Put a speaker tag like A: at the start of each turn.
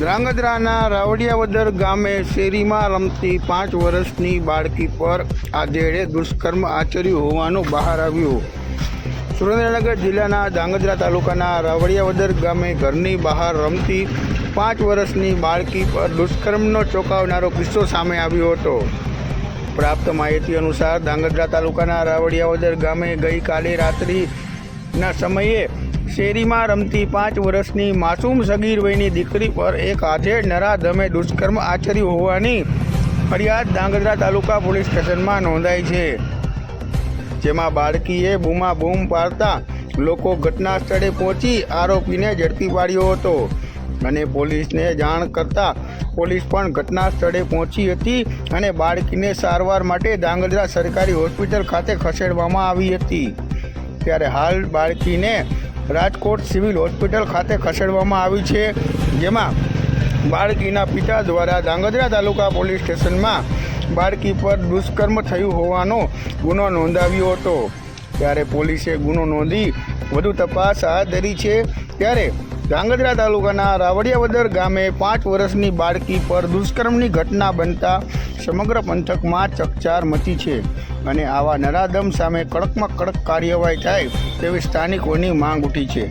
A: ધ્રાંગધ્રાના રાવડિયાવદર ગામે શેરીમાં રમતી પાંચ વર્ષની બાળકી પર આધેડે દુષ્કર્મ આચર્યું હોવાનું બહાર આવ્યું. સુરેન્દ્રનગર જિલ્લાના ધ્રાંગધ્રા તાલુકાના રાવડિયાવદર ગામે ઘરની બહાર રમતી પાંચ વર્ષની બાળકી પર દુષ્કર્મનો ચોંકાવનારો કિસ્સો સામે આવ્યો હતો. પ્રાપ્ત માહિતી અનુસાર ધ્રાંગધ્રા તાલુકાના રાવડિયાવદર ગામે ગઈકાલે રાત્રિના સમયે શેરીમાં રમતી પાંચ વર્ષની માસૂમ સગીર વયની દીકરી પર એક હાથે નરાધમે દુષ્કર્મ આચર્યું હોવાની ફરિયાદ ધ્રાંગધ્રા તાલુકા પોલીસ સ્ટેશનમાં નોંધાઈ છે. જેમાં બાળકીએ બૂમા બૂમ પાડતા લોકો ઘટના સ્થળે પહોંચી આરોપીને ઝડપી પાડ્યો હતો અને પોલીસને જાણ કરતા પોલીસ પણ ઘટના સ્થળે પહોંચી હતી અને બાળકીને સારવાર માટે ધ્રાંગધ્રા સરકારી હોસ્પિટલ ખાતે ખસેડવામાં આવી હતી. ત્યારે હાલ બાળકીને રાજકોટ સિવિલ હોસ્પિટલ ખાતે ખસેડવામાં આવી છે, જેમાં બાળકીના પિતા દ્વારા ધ્રાંગધ્રા તાલુકા પોલીસ સ્ટેશનમાં બાળકી પર દુષ્કર્મ થયું હોવાનો ગુનો નોંધાવ્યો હતો. ત્યારે પોલીસે ગુનો નોંધી વધુ તપાસ હાથ ધરી છે. ત્યારે ધ્રાંગધ્રા તાલુકાના રાવડિયાવદર ગામે પાંચ વર્ષની બાળકી પર દુષ્કર્મની ઘટના બનતા સમગ્ર પંથકમાં ચકચાર મચી છે. અને આવા નરાધમ સામે કડકમાં કડક કાર્યવાહી થાય તેવી સ્થાનિકોની માંગ ઉઠી છે.